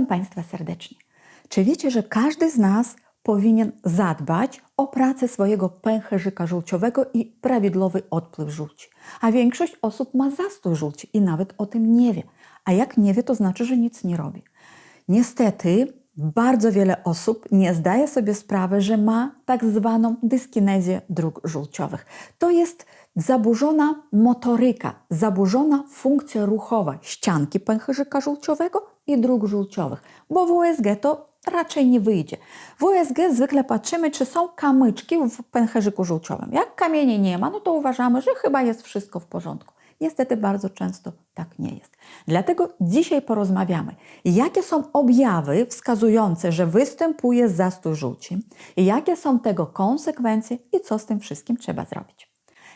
Witam Państwa serdecznie. Czy wiecie, że każdy z nas powinien zadbać o pracę swojego pęcherzyka żółciowego i prawidłowy odpływ żółci? A większość osób ma zastój żółci i nawet o tym nie wie. A jak nie wie, to znaczy, że nic nie robi. Niestety, bardzo wiele osób nie zdaje sobie sprawy, że ma tak zwaną dyskinezję dróg żółciowych. To jest zaburzona motoryka, zaburzona funkcja ruchowa ścianki pęcherzyka żółciowego i dróg żółciowych, bo w USG to raczej nie wyjdzie. W USG zwykle patrzymy, czy są kamyczki w pęcherzyku żółciowym. Jak kamieni nie ma, no to uważamy, że chyba jest wszystko w porządku. Niestety bardzo często tak nie jest. Dlatego dzisiaj porozmawiamy, jakie są objawy wskazujące, że występuje zastój żółci, jakie są tego konsekwencje i co z tym wszystkim trzeba zrobić.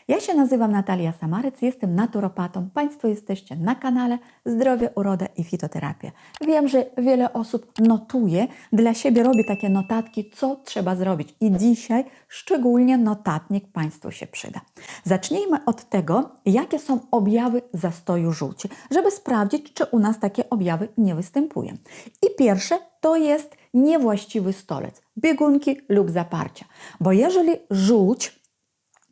Ja się nazywam Natalia Samaryc, jestem naturopatą. Państwo jesteście na kanale Zdrowie, Uroda i Fitoterapia. Wiem, że wiele osób notuje, dla siebie robi takie notatki, co trzeba zrobić. I dzisiaj szczególnie notatnik Państwu się przyda. Zacznijmy od tego, jakie są objawy zastoju żółci, żeby sprawdzić, czy u nas takie objawy nie występują. I pierwsze to jest niewłaściwy stolec, biegunki lub zaparcia. Bo jeżeli żółć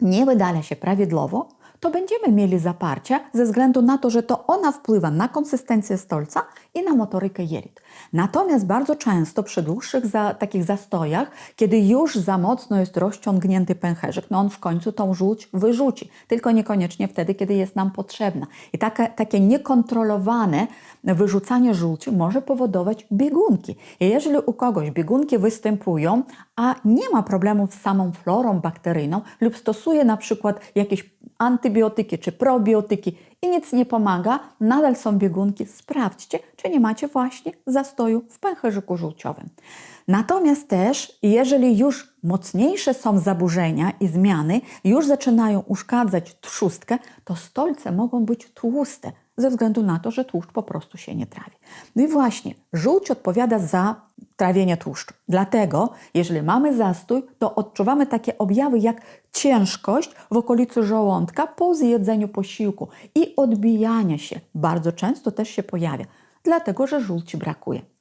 nie wydala się prawidłowo, to będziemy mieli zaparcia ze względu na to, że to ona wpływa na konsystencję stolca i na motorykę jelit. Natomiast bardzo często przy dłuższych za, takich zastojach, kiedy już za mocno jest rozciągnięty pęcherzyk, no on w końcu tą żółć wyrzuci, tylko niekoniecznie wtedy, kiedy jest nam potrzebna. I takie, takie niekontrolowane wyrzucanie żółci może powodować biegunki. I jeżeli u kogoś biegunki występują, a nie ma problemów z samą florą bakteryjną lub stosuje na przykład jakieś antybiotyki czy probiotyki i nic nie pomaga, nadal są biegunki, sprawdźcie, czy nie macie właśnie zastoju w pęcherzyku żółciowym. Natomiast też, jeżeli już mocniejsze są zaburzenia i zmiany, już zaczynają uszkadzać trzustkę, to stolce mogą być tłuste, ze względu na to, że tłuszcz po prostu się nie trawi. No i właśnie, żółć odpowiada za trawienie tłuszczu. Dlatego, jeżeli mamy zastój, to odczuwamy takie objawy jak ciężkość w okolicy żołądka po zjedzeniu posiłku i odbijanie się. Bardzo często też się pojawia, dlatego że żółci brakuje.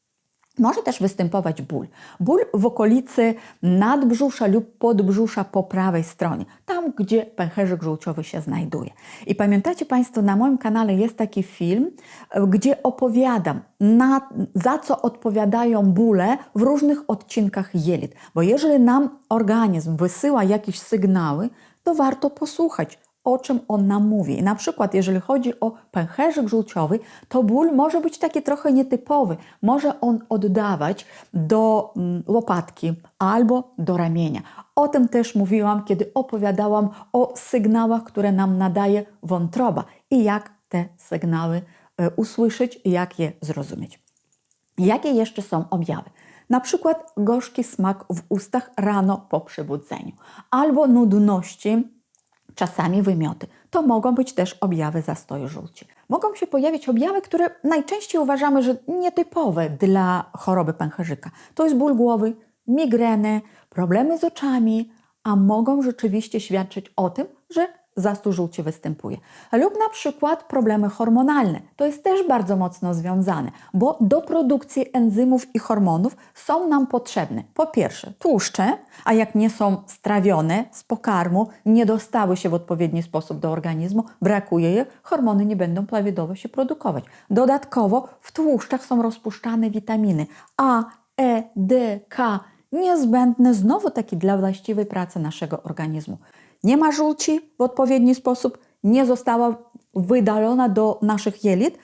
Może też występować ból. Ból w okolicy nadbrzusza lub podbrzusza po prawej stronie, tam gdzie pęcherzyk żółciowy się znajduje. I pamiętacie Państwo, na moim kanale jest taki film, gdzie opowiadam, na, za co odpowiadają bóle w różnych odcinkach jelit. Bo jeżeli nam organizm wysyła jakieś sygnały, to warto posłuchać, o czym on nam mówi. Na przykład, jeżeli chodzi o pęcherzyk żółciowy, to ból może być taki trochę nietypowy. Może on oddawać do mm, łopatki albo do ramienia. O tym też mówiłam, kiedy opowiadałam o sygnałach, które nam nadaje wątroba i jak te sygnały e, usłyszeć jak je zrozumieć. Jakie jeszcze są objawy? Na przykład gorzki smak w ustach rano po przebudzeniu, albo nudności czasami wymioty. To mogą być też objawy zastoju żółci. Mogą się pojawić objawy, które najczęściej uważamy, że nietypowe dla choroby pęcherzyka. To jest ból głowy, migreny, problemy z oczami, a mogą rzeczywiście świadczyć o tym, że żółci występuje. Lub na przykład problemy hormonalne. To jest też bardzo mocno związane, bo do produkcji enzymów i hormonów są nam potrzebne po pierwsze tłuszcze, a jak nie są strawione z pokarmu, nie dostały się w odpowiedni sposób do organizmu, brakuje je, hormony nie będą prawidłowo się produkować. Dodatkowo w tłuszczach są rozpuszczane witaminy A, E, D, K, niezbędne znowu taki dla właściwej pracy naszego organizmu nie ma żółci w odpowiedni sposób, nie została wydalona do naszych jelit,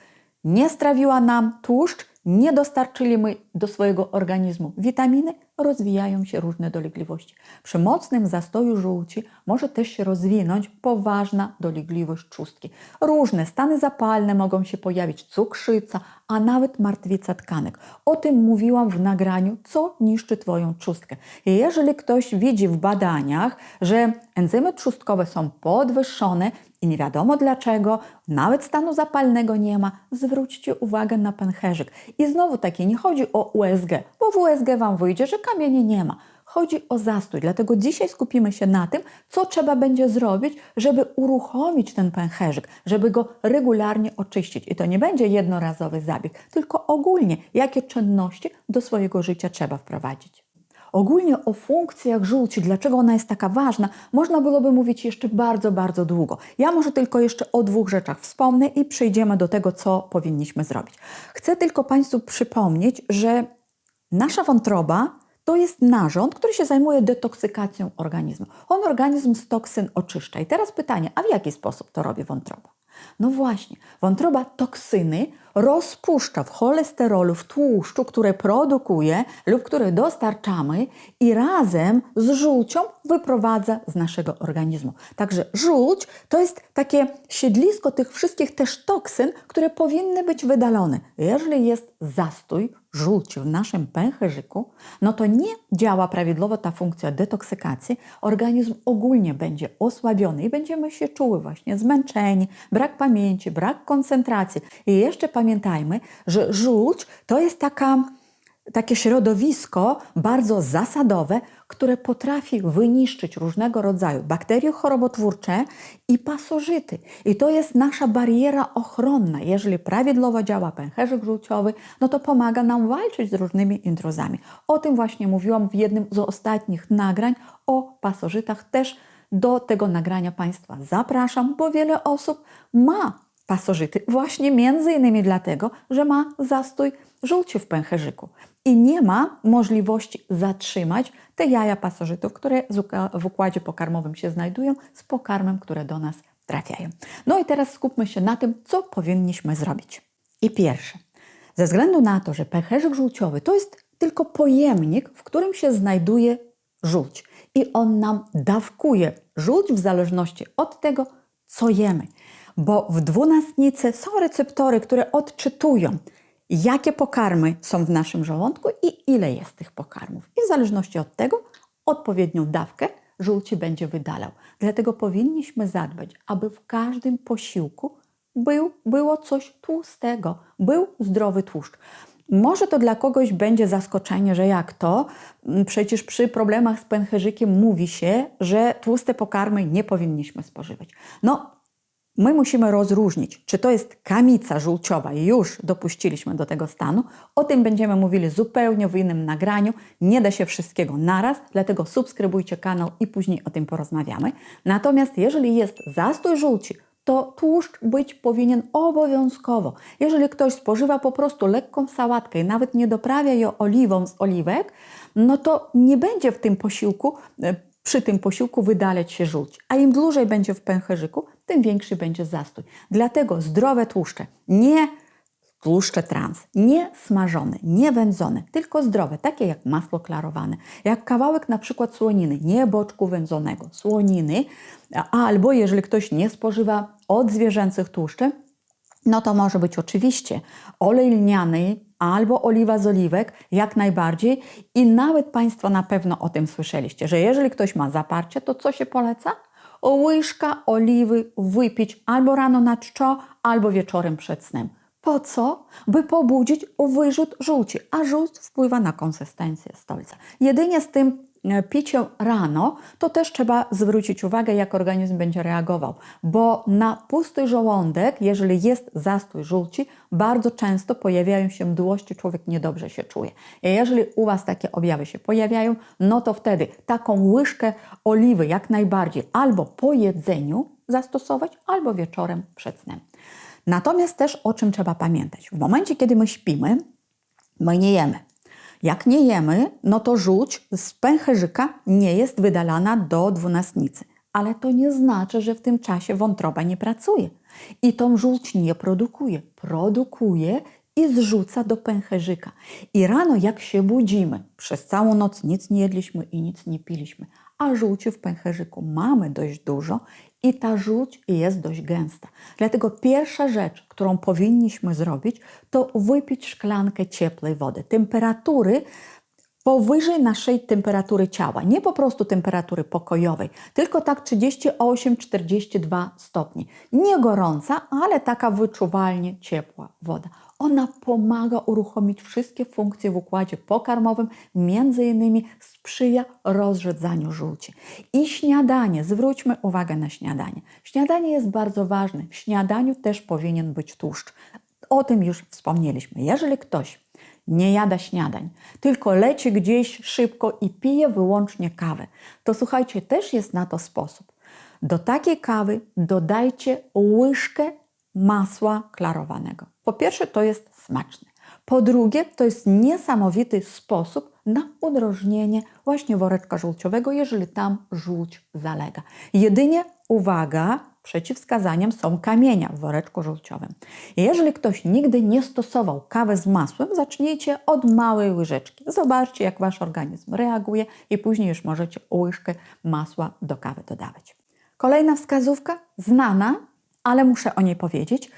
nie strawiła nam tłuszcz, nie dostarczyli my do swojego organizmu witaminy, rozwijają się różne dolegliwości. Przy mocnym zastoju żółci może też się rozwinąć poważna dolegliwość trzustki. Różne stany zapalne mogą się pojawić, cukrzyca, a nawet martwica tkanek. O tym mówiłam w nagraniu, co niszczy Twoją trzustkę. Jeżeli ktoś widzi w badaniach, że enzymy trzustkowe są podwyższone, i nie wiadomo dlaczego, nawet stanu zapalnego nie ma, zwróćcie uwagę na pęcherzyk. I znowu takie, nie chodzi o USG, bo w USG Wam wyjdzie, że kamieni nie ma. Chodzi o zastój. Dlatego dzisiaj skupimy się na tym, co trzeba będzie zrobić, żeby uruchomić ten pęcherzyk, żeby go regularnie oczyścić. I to nie będzie jednorazowy zabieg, tylko ogólnie, jakie czynności do swojego życia trzeba wprowadzić. Ogólnie o funkcjach żółci, dlaczego ona jest taka ważna, można byłoby mówić jeszcze bardzo, bardzo długo. Ja może tylko jeszcze o dwóch rzeczach wspomnę i przejdziemy do tego, co powinniśmy zrobić. Chcę tylko Państwu przypomnieć, że nasza wątroba to jest narząd, który się zajmuje detoksykacją organizmu. On organizm z toksyn oczyszcza. I teraz pytanie, a w jaki sposób to robi wątroba? No właśnie, wątroba toksyny rozpuszcza w cholesterolu, w tłuszczu, które produkuje lub które dostarczamy i razem z żółcią wyprowadza z naszego organizmu. Także żółć to jest takie siedlisko tych wszystkich też toksyn, które powinny być wydalone. Jeżeli jest zastój żółci w naszym pęcherzyku, no to nie działa prawidłowo ta funkcja detoksykacji. Organizm ogólnie będzie osłabiony i będziemy się czuły właśnie zmęczeni, brak pamięci, brak koncentracji. I jeszcze pamiętajmy, że żółć to jest taka takie środowisko bardzo zasadowe, które potrafi wyniszczyć różnego rodzaju bakterie chorobotwórcze i pasożyty. I to jest nasza bariera ochronna. Jeżeli prawidłowo działa pęcherzyk żółciowy, no to pomaga nam walczyć z różnymi intruzami. O tym właśnie mówiłam w jednym z ostatnich nagrań o pasożytach. Też do tego nagrania Państwa zapraszam, bo wiele osób ma pasożyty właśnie między innymi dlatego, że ma zastój żółci w pęcherzyku i nie ma możliwości zatrzymać te jaja pasożytów, które w układzie pokarmowym się znajdują, z pokarmem, które do nas trafiają. No i teraz skupmy się na tym, co powinniśmy zrobić. I pierwsze, ze względu na to, że pęcherzyk żółciowy to jest tylko pojemnik, w którym się znajduje żółć i on nam dawkuje żółć w zależności od tego, co jemy. Bo w dwunastnicy są receptory, które odczytują, jakie pokarmy są w naszym żołądku i ile jest tych pokarmów. I w zależności od tego odpowiednią dawkę żółci będzie wydalał. Dlatego powinniśmy zadbać, aby w każdym posiłku był, było coś tłustego, był zdrowy tłuszcz. Może to dla kogoś będzie zaskoczenie, że jak to? Przecież przy problemach z pęcherzykiem mówi się, że tłuste pokarmy nie powinniśmy spożywać. No, My musimy rozróżnić, czy to jest kamica żółciowa już dopuściliśmy do tego stanu. O tym będziemy mówili zupełnie w innym nagraniu. Nie da się wszystkiego naraz, dlatego subskrybujcie kanał i później o tym porozmawiamy. Natomiast jeżeli jest zastój żółci, to tłuszcz być powinien obowiązkowo. Jeżeli ktoś spożywa po prostu lekką sałatkę i nawet nie doprawia ją oliwą z oliwek, no to nie będzie w tym posiłku e, przy tym posiłku wydalać się żółć, a im dłużej będzie w pęcherzyku, tym większy będzie zastój. Dlatego zdrowe tłuszcze, nie tłuszcze trans, nie smażone, nie wędzone, tylko zdrowe, takie jak masło klarowane, jak kawałek na przykład słoniny, nie boczku wędzonego, słoniny, albo jeżeli ktoś nie spożywa od zwierzęcych tłuszczy, no to może być oczywiście olej lniany albo oliwa z oliwek, jak najbardziej. I nawet Państwo na pewno o tym słyszeliście, że jeżeli ktoś ma zaparcie, to co się poleca? Łyżka oliwy wypić albo rano na czczo, albo wieczorem przed snem. Po co? By pobudzić wyrzut żółci, a żółć wpływa na konsystencję stolca. Jedynie z tym E, picie rano, to też trzeba zwrócić uwagę, jak organizm będzie reagował, bo na pusty żołądek, jeżeli jest zastój żółci, bardzo często pojawiają się mdłości, człowiek niedobrze się czuje. I jeżeli u Was takie objawy się pojawiają, no to wtedy taką łyżkę oliwy jak najbardziej albo po jedzeniu zastosować, albo wieczorem przed snem. Natomiast też o czym trzeba pamiętać? W momencie, kiedy my śpimy, my nie jemy. Jak nie jemy, no to żółć z pęcherzyka nie jest wydalana do dwunastnicy. Ale to nie znaczy, że w tym czasie wątroba nie pracuje. I tą żółć nie produkuje. Produkuje i zrzuca do pęcherzyka. I rano jak się budzimy, przez całą noc nic nie jedliśmy i nic nie piliśmy, a żółci w pęcherzyku mamy dość dużo i ta żółć jest dość gęsta. Dlatego pierwsza rzecz, którą powinniśmy zrobić, to wypić szklankę ciepłej wody. Temperatury powyżej naszej temperatury ciała. Nie po prostu temperatury pokojowej, tylko tak 38-42 stopni. Nie gorąca, ale taka wyczuwalnie ciepła woda. Ona pomaga uruchomić wszystkie funkcje w układzie pokarmowym, między innymi sprzyja rozrzedzaniu żółci. I śniadanie, zwróćmy uwagę na śniadanie. Śniadanie jest bardzo ważne. W śniadaniu też powinien być tłuszcz. O tym już wspomnieliśmy. Jeżeli ktoś nie jada śniadań, tylko leci gdzieś szybko i pije wyłącznie kawę, to słuchajcie, też jest na to sposób. Do takiej kawy dodajcie łyżkę masła klarowanego. Po pierwsze, to jest smaczne. Po drugie, to jest niesamowity sposób na udrożnienie właśnie woreczka żółciowego, jeżeli tam żółć zalega. Jedynie uwaga, przeciwwskazaniem są kamienia w woreczku żółciowym. Jeżeli ktoś nigdy nie stosował kawy z masłem, zacznijcie od małej łyżeczki. Zobaczcie, jak wasz organizm reaguje i później już możecie łyżkę masła do kawy dodawać. Kolejna wskazówka, znana, ale muszę o niej powiedzieć,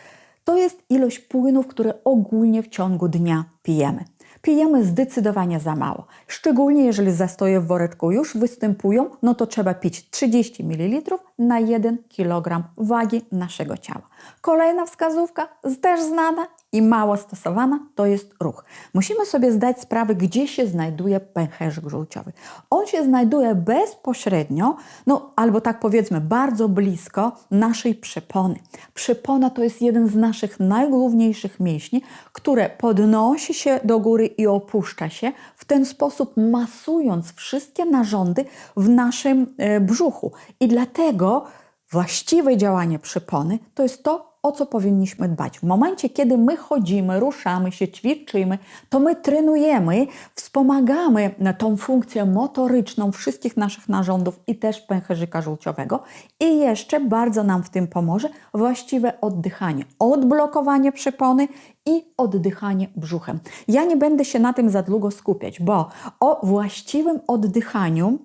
to jest ilość płynów, które ogólnie w ciągu dnia pijemy. Pijemy zdecydowanie za mało. Szczególnie jeżeli zastoje w woreczku już występują, no to trzeba pić 30 ml na 1 kg wagi naszego ciała. Kolejna wskazówka, też znana i mało stosowana, to jest ruch. Musimy sobie zdać sprawę, gdzie się znajduje pęcherzyk żółciowy. On się znajduje bezpośrednio, no albo tak powiedzmy, bardzo blisko naszej przepony. Przepona to jest jeden z naszych najgłówniejszych mięśni, które podnosi się do góry i opuszcza się, w ten sposób masując wszystkie narządy w naszym e, brzuchu. I dlatego właściwe działanie przepony to jest to, o co powinniśmy dbać. W momencie, kiedy my chodzimy, ruszamy się, ćwiczymy, to my trenujemy, wspomagamy tą funkcję motoryczną wszystkich naszych narządów i też pęcherzyka żółciowego. I jeszcze bardzo nam w tym pomoże właściwe oddychanie, odblokowanie przepony i oddychanie brzuchem. Ja nie będę się na tym za długo skupiać, bo o właściwym oddychaniu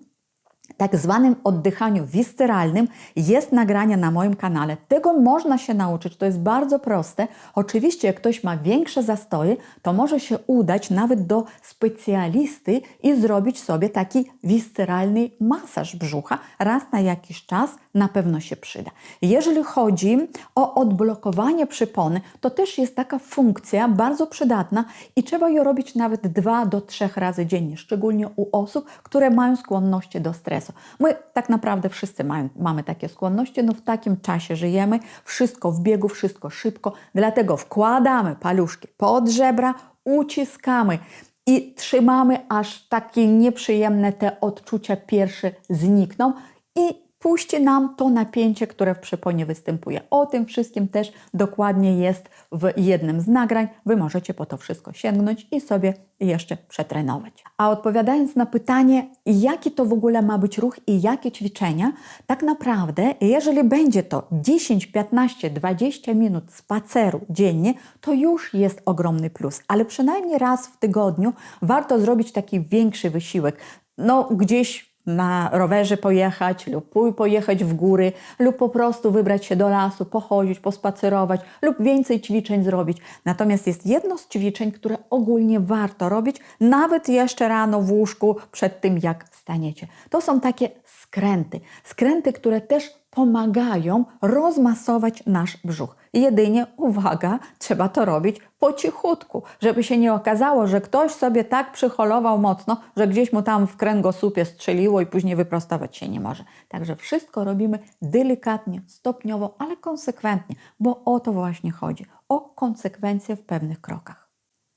tak zwanym oddychaniu visceralnym jest nagranie na moim kanale. Tego można się nauczyć, to jest bardzo proste. Oczywiście, jak ktoś ma większe zastoje, to może się udać nawet do specjalisty i zrobić sobie taki visceralny masaż brzucha. Raz na jakiś czas na pewno się przyda. Jeżeli chodzi o odblokowanie przypony, to też jest taka funkcja bardzo przydatna i trzeba ją robić nawet dwa do trzech razy dziennie, szczególnie u osób, które mają skłonności do stresu. My tak naprawdę wszyscy mają, mamy takie skłonności, no w takim czasie żyjemy, wszystko w biegu, wszystko szybko, dlatego wkładamy paluszki pod żebra, uciskamy i trzymamy, aż takie nieprzyjemne te odczucia pierwsze znikną i puści nam to napięcie, które w przeponie występuje. O tym wszystkim też dokładnie jest w jednym z nagrań. Wy możecie po to wszystko sięgnąć i sobie jeszcze przetrenować. A odpowiadając na pytanie, jaki to w ogóle ma być ruch i jakie ćwiczenia, tak naprawdę, jeżeli będzie to 10, 15, 20 minut spaceru dziennie, to już jest ogromny plus. Ale przynajmniej raz w tygodniu warto zrobić taki większy wysiłek. No, gdzieś na rowerze pojechać lub pojechać w góry lub po prostu wybrać się do lasu, pochodzić, pospacerować lub więcej ćwiczeń zrobić. Natomiast jest jedno z ćwiczeń, które ogólnie warto robić, nawet jeszcze rano w łóżku przed tym, jak staniecie. To są takie skręty. Skręty, które też pomagają rozmasować nasz brzuch. Jedynie, uwaga, trzeba to robić po cichutku, żeby się nie okazało, że ktoś sobie tak przyholował mocno, że gdzieś mu tam w kręgosłupie strzeliło i później wyprostować się nie może. Także wszystko robimy delikatnie, stopniowo, ale konsekwentnie, bo o to właśnie chodzi. O konsekwencje w pewnych krokach.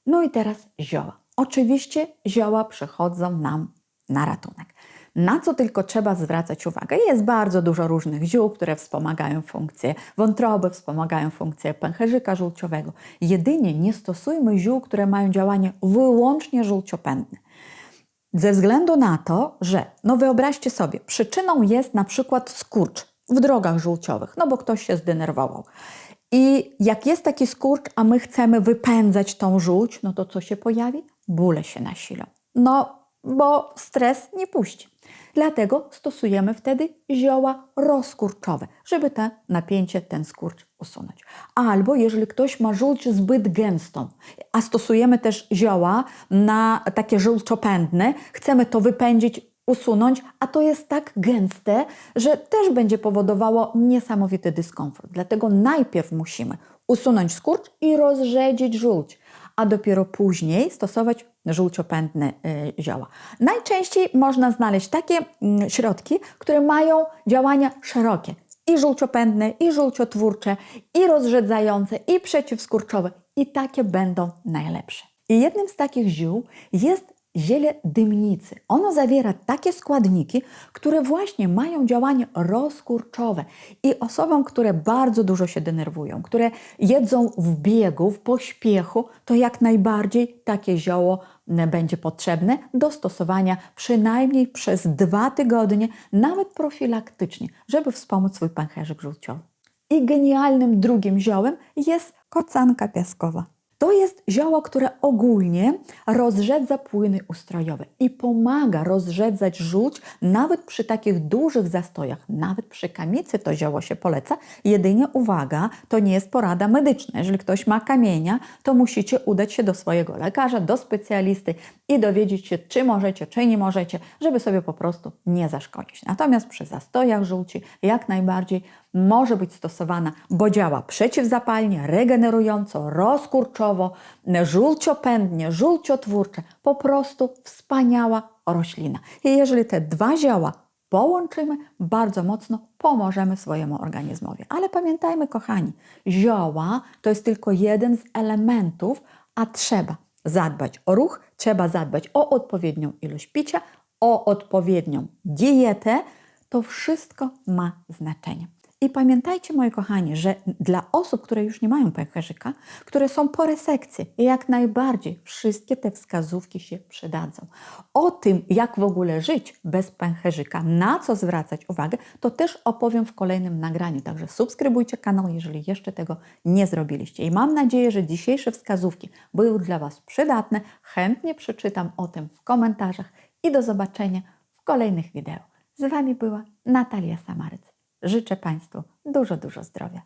No i teraz zioła. Oczywiście zioła przychodzą nam na ratunek. Na co tylko trzeba zwracać uwagę? Jest bardzo dużo różnych ziół, które wspomagają funkcję wątroby, wspomagają funkcję pęcherzyka żółciowego. Jedynie nie stosujmy ziół, które mają działanie wyłącznie żółciopędne. Ze względu na to, że, no wyobraźcie sobie, przyczyną jest na przykład skurcz w drogach żółciowych, no bo ktoś się zdenerwował. I jak jest taki skurcz, a my chcemy wypędzać tą żółć, no to co się pojawi? Bóle się nasilą. No, bo stres nie puści. Dlatego stosujemy wtedy zioła rozkurczowe, żeby te napięcie, ten skurcz usunąć. Albo jeżeli ktoś ma żółć zbyt gęstą, a stosujemy też zioła na takie żółczopędne, chcemy to wypędzić, usunąć, a to jest tak gęste, że też będzie powodowało niesamowity dyskomfort. Dlatego najpierw musimy usunąć skurcz i rozrzedzić żółć, a dopiero później stosować żółciopędne y, zioła. Najczęściej można znaleźć takie mm, środki, które mają działania szerokie. I żółciopędne, i żółciotwórcze, i rozrzedzające, i przeciwskurczowe. I takie będą najlepsze. I jednym z takich ziół jest ziele dymnicy. Ono zawiera takie składniki, które właśnie mają działanie rozkurczowe. I osobom, które bardzo dużo się denerwują, które jedzą w biegu, w pośpiechu, to jak najbardziej takie zioło będzie potrzebne do stosowania przynajmniej przez dwa tygodnie, nawet profilaktycznie, żeby wspomóc swój pęcherzyk żółciowy. I genialnym drugim ziołem jest kocanka piaskowa. To jest zioło, które ogólnie rozrzedza płyny ustrojowe i pomaga rozrzedzać żółć nawet przy takich dużych zastojach. Nawet przy kamicy to zioło się poleca. Jedynie uwaga, to nie jest porada medyczna. Jeżeli ktoś ma kamienia, to musicie udać się do swojego lekarza, do specjalisty i dowiedzieć się, czy możecie, czy nie możecie, żeby sobie po prostu nie zaszkodzić. Natomiast przy zastojach żółci jak najbardziej może być stosowana, bo działa przeciwzapalnie, regenerująco, rozkurczowo, żółciopędnie, żółciotwórcze. Po prostu wspaniała roślina. I jeżeli te dwa zioła połączymy, bardzo mocno pomożemy swojemu organizmowi. Ale pamiętajmy, kochani, zioła to jest tylko jeden z elementów, a trzeba zadbać o ruch, trzeba zadbać o odpowiednią ilość picia, o odpowiednią dietę. To wszystko ma znaczenie. I pamiętajcie, moi kochani, że dla osób, które już nie mają pęcherzyka, które są po resekcji, jak najbardziej wszystkie te wskazówki się przydadzą. O tym, jak w ogóle żyć bez pęcherzyka, na co zwracać uwagę, to też opowiem w kolejnym nagraniu. Także subskrybujcie kanał, jeżeli jeszcze tego nie zrobiliście. I mam nadzieję, że dzisiejsze wskazówki były dla Was przydatne. Chętnie przeczytam o tym w komentarzach i do zobaczenia w kolejnych wideo. Z Wami była Natalia Samaryc. Życzę Państwu dużo, dużo zdrowia.